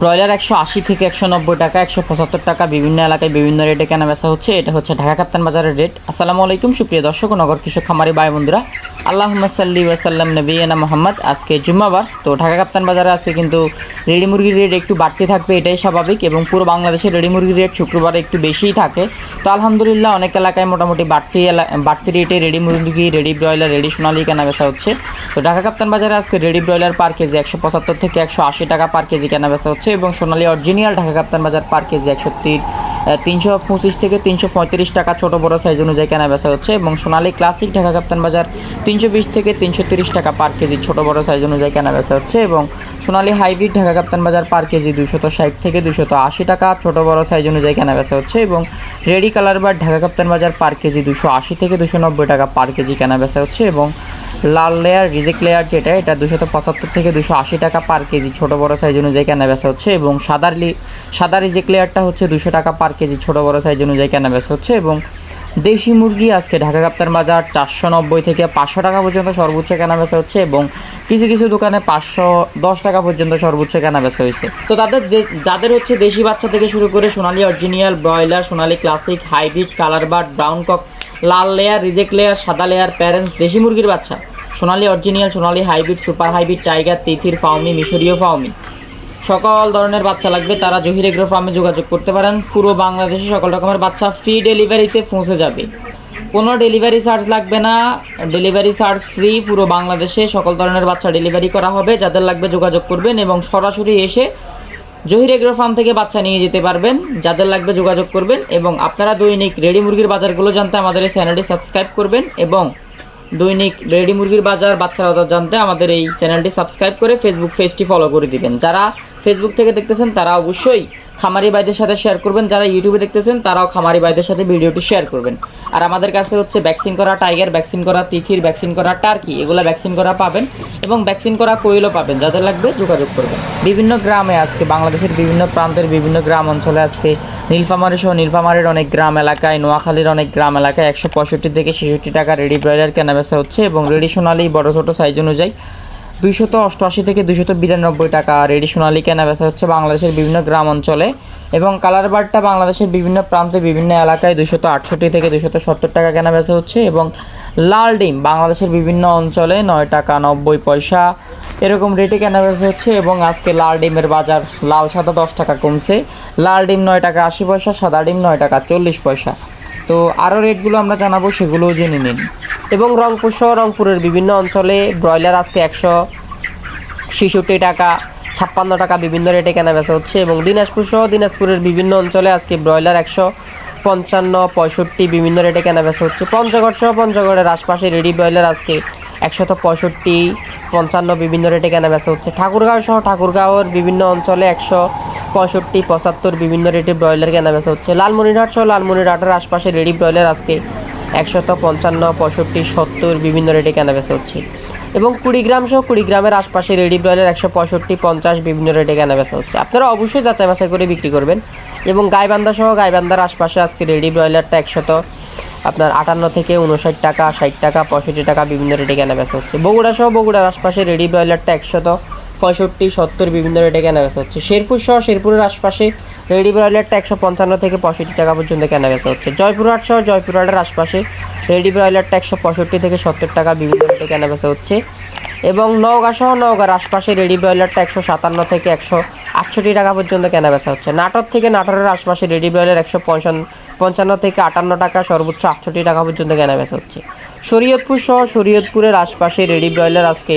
Broiler একশো আশি থেকে একশো নব্বই টাকা, একশো পঁচাত্তর টাকা, বিভিন্ন এলাকায় বিভিন্ন রেটে কেনা বেচা হচ্ছে। এটা হচ্ছে ঢাকা কাপ্তান বাজারের রেট। আসসালামু আলাইকুম, সুপ্রিয় দর্শক ও নগর কৃষক, খামারি ভাই বন্ধুরা। আল্লাহ সাল্লি ওয়াসাল্লাম নবীনা মোহাম্মদ। আজকে জুম্মাবার, তো ঢাকা কাপ্তান বাজারে আজকে কিন্তু রেডি মুরগির রেট একটু বাড়তে থাকবে, এটাই স্বাভাবিক এবং পুরো বাংলাদেশের রেডি মুরগির রেট শুক্রবারে একটু বেশিই থাকে। তো আলহামদুলিল্লাহ অনেক এলাকায় মোটামুটি বাড়তি এলা বাড়তি রেটে রেডি মুরগি, রেডি ব্রয়লার, রেডি সোনালি কেনা বেচা হচ্ছে। তো ঢাকা কাপ্তান বাজারে আজকে রেডি ব্রয়লার পার কেজি একশো পঁচাত্তর থেকে একশো আশি টাকা পার কেজি কেনা বেচা হচ্ছে। এবং সোনালী অরিজিনাল ঢাকা কাপ্তান বাজার পার কেজি একশো তিনশো পঁচিশ থেকে তিনশো পঁয়ত্রিশ টাকা ছোটো বড়ো সাইজ অনুযায়ী কেনা বেচা হচ্ছে এবং সোনালী ক্লাসিক ঢাকা কাপ্তান বাজার তিনশো বিশ থেকে তিনশো তিরিশ টাকা পার কেজি ছোটো বড়ো সাইজ অনুযায়ী কেনা বেচা হচ্ছে এবং সোনালী হাইব্রিড ঢাকা কাপ্তান বাজার পার কেজি দুশত ষাট থেকে দুশত আশি টাকা ছোটো বড়ো সাইজ অনুযায়ী কেনা বেচা হচ্ছে এবং রেডি কালার বা ঢাকা কাপ্তান বাজার পার কেজি দুশো আশি থেকে দুশো নব্বই টাকা পার কেজি কেনা বেচা হচ্ছে এবং লাল লেয়ার রিজেক্ট লেয়ার যেটা, এটা দুশত পঁচাত্তর থেকে দুশো আশি টাকা পার কেজি, ছোটো বড়ো সাইজ অনুযায়ী কেনা বেচা হচ্ছে এবং সাদা সাদা রিজেক্ট লেয়ারটা হচ্ছে দুশো টাকা পার কেজি, ছোটো বড়ো সাইজ অনুযায়ী কেনা বেচা হচ্ছে এবং দেশি মুরগি আজকে ঢাকা কাপ্তান বাজার চারশো নব্বই থেকে পাঁচশো টাকা পর্যন্ত সর্বোচ্চ কেনা বেচা হচ্ছে এবং কিছু কিছু দোকানে পাঁচশো দশ টাকা পর্যন্ত সর্বোচ্চ কেনা বেচা হয়েছে। তো তাদের যে, যাদের হচ্ছে দেশি বাচ্চা থেকে শুরু করে Sonali original broiler Sonali classic hybrid colour bird brown cock লাল লেয়ার রিজেক্ট লেয়ার সাদা লেয়ার প্যারেন্টস দেশি মুরগির বাচ্চা। Sonali original Sonali hybrid, super hybrid, tiger, তিথির ফাউমি মিশরীয় ফাউমি সকল ধরনের বাচ্চা লাগবে, তারা জহির এগ্রো ফার্মে যোগাযোগ করতে পারেন। পুরো বাংলাদেশে সকল রকমের বাচ্চা ফ্রি ডেলিভারিতে পৌঁছে যাবে। কোনো ডেলিভারি চার্জ লাগবে না। ডেলিভারি চার্জ ফ্রি পুরো বাংলাদেশে সকল ধরনের বাচ্চা ডেলিভারি করা হবে। যাদের লাগবে যোগাযোগ করবেন এবং সরাসরি এসে জহির এগ্রো ফার্ম থেকে বাচ্চা নিয়ে যেতে পারবেন। যাদের লাগবে যোগাযোগ করবেন এবং আপনারা দৈনিক রেডি মুরগির বাজারগুলো জানতে আমাদের এই চ্যানেলটি সাবস্ক্রাইব করবেন এবং দৈনিক রেডি মুরগির বাজার, বাচ্চা বাজার জানতে আমাদের এই চ্যানেলটি সাবস্ক্রাইব করে ফেসবুক পেজটি ফলো করে দিবেন। যারা ফেসবুক থেকে দেখতেছেন, তারা অবশ্যই খামারি ভাইদের সাথে শেয়ার করবেন। যারা ইউটিউবে দেখতেছেন, তারাও খামারি ভাইদের সাথে ভিডিওটি শেয়ার করবেন। আর আমাদের কাছে হচ্ছে ভ্যাকসিন করা টাইগার ভ্যাকসিন করা তিথির ভ্যাকসিন করা টার্কি এগুলো ভ্যাকসিন করা পাবেন এবং ভ্যাকসিন করা কোয়েলও পাবেন। যাদের লাগবে যোগাযোগ করবেন। বিভিন্ন গ্রামে আজকে, বাংলাদেশের বিভিন্ন প্রান্তের বিভিন্ন গ্রাম অঞ্চলে আজকে নীলফামারি সহ নীলফামারির অনেক গ্রাম এলাকায়, নোয়াখালীর অনেক গ্রাম এলাকায় একশো পঁয়ষট্টি থেকে ছেষট্টি টাকা রেডি ব্রয়লার কেনা বেচা হচ্ছে এবং রেডি সোনালি বড় ছোটো সাইজ অনুযায়ী দুইশত অষ্টআশি থেকে দুইশত বিরানব্বই টাকা। রেডি সোনালি কেনা বেচা হচ্ছে বাংলাদেশের বিভিন্ন গ্রাম অঞ্চলে। এবং কালার বারটা বাংলাদেশের বিভিন্ন প্রান্তে, বিভিন্ন এলাকায় দুইশত আটষট্টি থেকে দুইশত সত্তর টাকা কেনা বেচা হচ্ছে। এবং লাল ডিম বাংলাদেশের বিভিন্ন অঞ্চলে নয় টাকা নব্বই পয়সা এরকম রেটে কেনা বেচা হচ্ছে। এবং আজকে লাল ডিমের বাজার লাল সাদা দশ টাকা কমছে। লাল ডিম নয় টাকা আশি পয়সা, সাদা ডিম নয় টাকা চল্লিশ পয়সা। তো আরও রেটগুলো আমরা জানাব, সেগুলোও জেনে নিন। এবং রংপুর সহ রংপুরের বিভিন্ন অঞ্চলে ব্রয়লার আজকে একশো ছেষট্টি টাকা, ছাপ্পান্ন টাকা বিভিন্ন রেটে কেনা বেচা হচ্ছে এবং দিনাজপুর সহ দিনাজপুরের বিভিন্ন অঞ্চলে আজকে ব্রয়লার একশো পঞ্চান্ন, পঁয়ষট্টি বিভিন্ন রেটে কেনা বেচা হচ্ছে। পঞ্চগড় সহ পঞ্চগড়ের আশপাশে রেডি ব্রয়লার আজকে একশত পঁয়ষট্টি, পঞ্চান্ন বিভিন্ন রেটে কেনা বেচা হচ্ছে। ঠাকুরগাঁও সহ ঠাকুরগাঁওয়ের বিভিন্ন অঞ্চলে একশো পঁয়ষট্টি, পঁচাত্তর বিভিন্ন রেটে ব্রয়লার কেনা বেচা হচ্ছে। লালমনিরহাট সহ লালমনিরহাটের আশপাশে রেডি ব্রয়লার আজকে একশত পঞ্চান্ন, পঁয়ষট্টি, সত্তর বিভিন্ন রেটে কেনা বেচা হচ্ছে। এবং কুড়িগ্রাম সহ কুড়িগ্রামের আশপাশে রেডি ব্রয়লার একশো পঁয়ষট্টি, পঞ্চাশ বিভিন্ন রেটে কেনা বেচা হচ্ছে। আপনারা অবশ্যই যাচাই বাছাই করে বিক্রি করবেন। এবং গাইবান্ধা সহ গাইবান্ধার আশপাশে আজকে রেডি ব্রয়লারটা একশত আপনার আটান্ন থেকে উনষাট টাকা, ষাট টাকা, পঁয়ষট্টি টাকা বিভিন্ন রেটে কেনা বেচা হচ্ছে। বগুড়া সহ বগুড়ার আশপাশে রেডি ব্রয়লারটা একশত পঁয়ষট্টি, সত্তর বিভিন্ন রেটে কেনা বেচা হচ্ছে। শেরপুর সহ শেরপুরের আশপাশে রেডি ব্রয়লারটা একশো পঞ্চান্ন থেকে পঁয়ষট্টি টাকা পর্যন্ত কেনা বেচা হচ্ছে। জয়পুরহাট সহ জয়পুরহাটের আশপাশে রেডি ব্রয়লারটা একশো পঁয়ষট্টি থেকে সত্তর টাকা বিভিন্ন রেটে কেনা বেচা হচ্ছে। এবং নওগাঁ সহ নওগাঁর আশপাশে রেডি ব্রয়লারটা একশো সাতান্ন থেকে একশো আটষট্টি টাকা পর্যন্ত কেনা বেচা হচ্ছে। নাটক থেকে নাটোরের আশপাশে রেডি ব্রয়লার একশো পঞ্চান্ন থেকে আটান্ন টাকা, সর্বোচ্চ আটষট্টি টাকা পর্যন্ত কেনা বেচা হচ্ছে। শরীয়তপুর সহ শরীয়তপুরের আশপাশে রেডি ব্রয়লার আজকে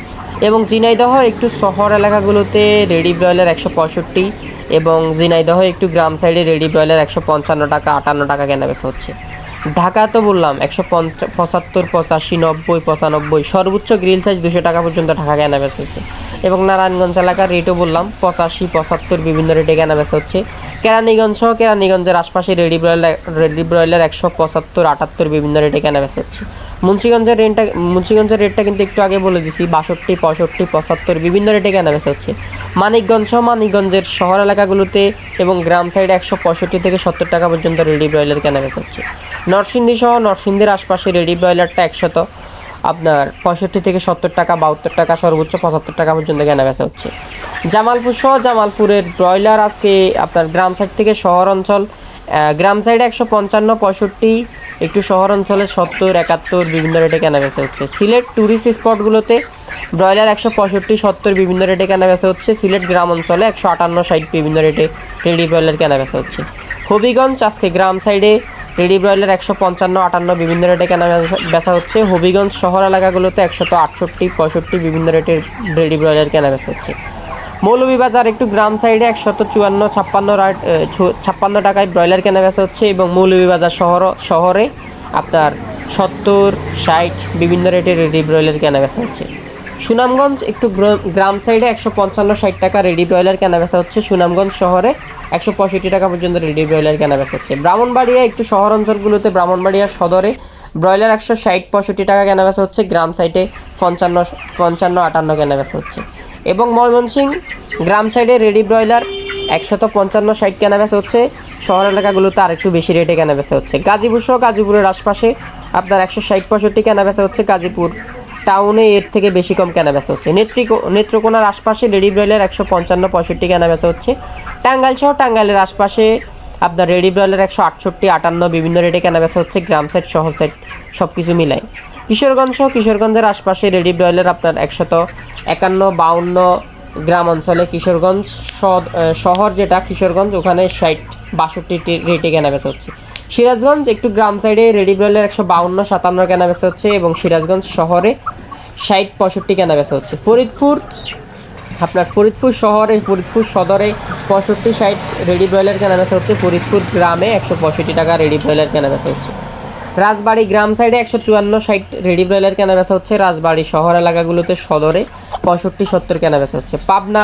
এবং ঝিনাইদহ একটু শহর এলাকাগুলোতে রেডি ব্রয়লার একশো পঁয়ষট্টি এবং ঝিনাইদহ একটু গ্রাম সাইডে রেডি ব্রয়লার একশো পঞ্চান্ন টাকা, আটান্ন টাকা কেনা বেচা হচ্ছে। ঢাকা তো বললাম, একশো পঁচাত্তর, পঁচাশি, নব্বই, পঁচানব্বই, সর্বোচ্চ গ্রিল সাইজ দুশো টাকা পর্যন্ত ঢাকা কেনা বেচা হচ্ছে। এবং নারায়ণগঞ্জ এলাকার রেটও বললাম, পঁচাশি, পঁচাত্তর বিভিন্ন রেটে কেনা বেচা হচ্ছে। কেরানীগঞ্জ সহ কেরানীগঞ্জের আশপাশে রেডি ব্রয়লার রেডি ব্রয়লার একশো পঁচাত্তর, আটাত্তর বিভিন্ন রেটে কেনা বেচা হচ্ছে। মুন্সিগঞ্জের রেটটা মুন্সিগঞ্জের রেটটা কিন্তু একটু আগে বলে দিছি, বাষট্টি, পঁয়ষট্টি, পঁচাত্তর বিভিন্ন রেটে কেনা বেচা হচ্ছে। মানিকগঞ্জ সহ মানিকগঞ্জের শহর এলাকাগুলোতে এবং গ্রাম সাইডে একশো পঁয়ষট্টি থেকে সত্তর টাকা পর্যন্ত রেডি ব্রয়লার কেনা বেচা হচ্ছে। নরসিংদী সহ নরসিংদীর আশপাশে রেডি ব্রয়লারটা একশত। আপনার পঁয়ষট্টি থেকে সত্তর টাকা, বাহাত্তর টাকা, সর্বোচ্চ পঁচাত্তর টাকা পর্যন্ত কেনা বেচা হচ্ছে। জামালপুর সহ জামালপুরের ব্রয়লার আজকে আপনার গ্রাম সাইড থেকে শহর অঞ্চল গ্রাম সাইডে একশো পঞ্চান্ন, পঁয়ষট্টি, একটু শহর অঞ্চলে সত্তর, একাত্তর, বিভিন্ন রেটে কেনা বেচা হচ্ছে। সিলেট ট্যুরিস্ট স্পটগুলোতে ব্রয়লার একশো পঁয়ষট্টি, সত্তর, বিভিন্ন রেটে কেনা বেচা হচ্ছে। সিলেট গ্রাম অঞ্চলে একশো আটান্ন, ষাট, বিভিন্ন রেটে রেডি ব্রয়লার কেনা বেচা হচ্ছে। হবিগঞ্জ আজকে গ্রাম সাইডে রেডি ব্রয়লার একশো পঞ্চান্ন, আটান্ন বিভিন্ন রেটে কেনা বেচা- হচ্ছে। হবিগঞ্জ শহর এলাকাগুলোতে একশত আটষট্টি, পঁয়ষট্টি বিভিন্ন রেটের রেডি ব্রয়লার কেনা বেচা হচ্ছে। মৌলভীবাজার একটু গ্রাম সাইডে একশত চুয়ান্ন, ছাপ্পান্ন ছাপ্পান্ন টাকায় ব্রয়লার কেনা বেচা হচ্ছে এবং মৌলভীবাজার শহর শহরে আপনার সত্তর, ষাট বিভিন্ন রেটের রেডি ব্রয়লার কেনা বেচা হচ্ছে। সুনামগঞ্জ, একটু গ্র- গ্রাম সাইডে একশো পঞ্চান্ন ষাট টাকা রেডি ব্রয়লার কেনা বেচা হচ্ছে। সুনামগঞ্জ শহরে একশো পঁয়ষট্টি টাকা পর্যন্ত রেডি ব্রয়লার কেনা বেচা হচ্ছে। ব্রাহ্মণবাড়িয়া, একটু শহর অঞ্চলগুলোতে ব্রাহ্মণবাড়িয়া সদরে ব্রয়লার একশো ষাট পঁয়ষট্টি টাকা কেনা বেচা হচ্ছে। গ্রাম সাইডে পঞ্চান্ন পঞ্চান্ন আটান্ন কেনা বেচা হচ্ছে। এবং ময়মনসিং, গ্রাম সাইডে রেডি ব্রয়লার একশত পঞ্চান্ন ষাট কেনা বেচা হচ্ছে। শহর এলাকাগুলোতে আরেকটু বেশি রেটে কেনা বেচা হচ্ছে। গাজীপুর সহ গাজীপুরের আশপাশে আপনার একশো ষাট পঁয়ষট্টি কেনা বেচা হচ্ছে গাজীপুর টাউনে এর থেকে বেশি কম কেনা বেচা হচ্ছে। নেত্রিকো নেত্রকোনার আশপাশে রেডি ব্রয়লার একশো পঞ্চান্ন পঁয়ষট্টি কেনা বেচা হচ্ছে। টাঙ্গাইল সহ টাঙ্গাইলের আশপাশে আপনার রেডি ব্রয়লার একশো আটষট্টি আটান্ন বিভিন্ন রেটে কেনা বেচা হচ্ছে। গ্রাম সেট, শহর সেট সব কিছু মিলাই। কিশোরগঞ্জ সহ কিশোরগঞ্জের আশপাশে রেডি ব্রয়লার আপনার একশত একান্ন, বাউন্ন গ্রাম অঞ্চলে কিশোরগঞ্জ শহর যেটা, কিশোরগঞ্জ, ওখানে ষাট, বাষট্টি রেটে কেনা বেচা হচ্ছে। সিরাজগঞ্জ একটু গ্রাম সাইডে রেডি ব্রয়লার একশো বাউন্ন, সাতান্ন কেনা বেচা হচ্ছে এবং সিরাজগঞ্জ শহরে ষাট পঁয়ষট্টি কেনা বেচা হচ্ছে। ফরিদপুর, আপনার ফরিদপুর শহরে, ফরিদপুর সদরে পঁয়ষট্টি, ষাট রেডি ব্রয়লার কেনা বেচা হচ্ছে। ফরিদপুর গ্রামে একশো পঁয়ষট্টি টাকা রেডি ব্রয়লার কেনা বেচা হচ্ছে। রাজবাড়ি গ্রাম সাইডে একশো চুয়ান্ন, ষাট রেডি ব্রয়লার কেনা বেচা হচ্ছে। রাজবাড়ি শহর এলাকাগুলোতে সদরে পঁয়ষট্টি, সত্তর কেনা বেচা হচ্ছে। পাবনা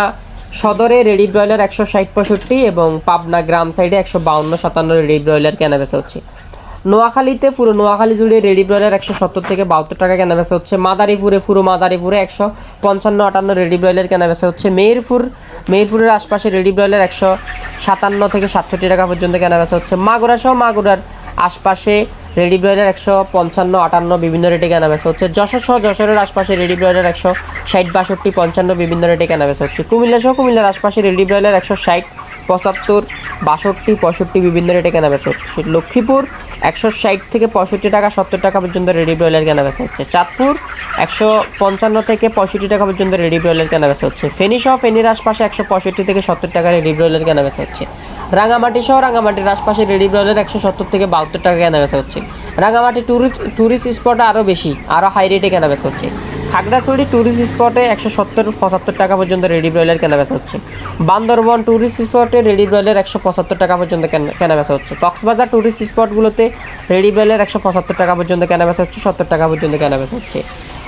সদরে রেডি ব্রয়লার একশো ষাট, পঁয়ষট্টি এবং পাবনা গ্রাম সাইডে একশো বাউন্ন, সাতান্ন রেডি ব্রয়লার কেনা বেচা হচ্ছে। নোয়াখালীতে পুরো নোয়াখালী জুড়ে রেডি ব্রয়লার একশো সত্তর থেকে বাহাত্তর টাকা কেনা হচ্ছে। মাদারীপুরে পুরো মাদারীপুরে একশো পঞ্চান্ন আটান্ন রেডি ব্রয়লার কেনা হচ্ছে। মেহেরপুর, মেহেরপুরের আশপাশে রেডি ব্রয়লার একশো সাতান্ন থেকে সাতষট্টি টাকা পর্যন্ত কেনা বেচা হচ্ছে। মাগুরা সহ মাগুরার আশপাশে রেডি ব্রয়লার একশো পঞ্চান্ন, আটান্ন বিভিন্ন রেটে কেনা হচ্ছে। যশোর সহ যশোরের আশপাশে রেডি ব্রয়লার একশো ষাট, বাষট্টি, পঞ্চান্ন বিভিন্ন রেটে কেনা হচ্ছে। কুমিল্লা সহ কুমিল্লার আশপাশে রেডি ব্রয়লার একশো ষাট, পঁচাত্তর, বাষট্টি, পঁয়ষট্টি বিভিন্ন রেটে কেনা বেচা হচ্ছে। লক্ষ্মীপুর একশো ষাট থেকে পঁয়ষট্টি টাকা, সত্তর টাকা পর্যন্ত রেডি ব্রয়লার কেনা বেচা হচ্ছে। চাঁদপুর, একশো পঞ্চান্ন থেকে পঁয়ষট্টি টাকা পর্যন্ত রেডি ব্রয়লার কেনা বেচা হচ্ছে। ফেনী সহ ফেনীর আশপাশে একশো পঁয়ষট্টি থেকে সত্তর টাকা রেডি ব্রয়লার কেনা বেচা হচ্ছে। রাঙামাটি সহ রাঙামাটির আশপাশে রেডি ব্রয়লার একশো সত্তর থেকে বাহাত্তর টাকা কেনা বেচা হচ্ছে। রাঙামাটি টুরিস্ট টুরিস্ট স্পট আরও বেশি আরও হাই রেটে কেনা বেচা হচ্ছে। খাগড়াছড়ি ট্যুরিস্ট স্পটে একশো সত্তর, পঁচাত্তর টাকা পর্যন্ত রেডি ব্রয়লার কেনা বেচা হচ্ছে। বান্দরবন ট্যুরিস্ট স্পটে রেডি ব্রয়লার একশো পঁচাত্তর টাকা পর্যন্ত কেনা কেনা বেচা হচ্ছে। কক্সবাজার ট্যুরিস্ট স্পটগুলোতে রেডি ব্রয়লার একশো পঁচাত্তর টাকা পর্যন্ত কেনাবেচা হচ্ছে, সত্তর টাকা পর্যন্ত কেনাবেচা হচ্ছে।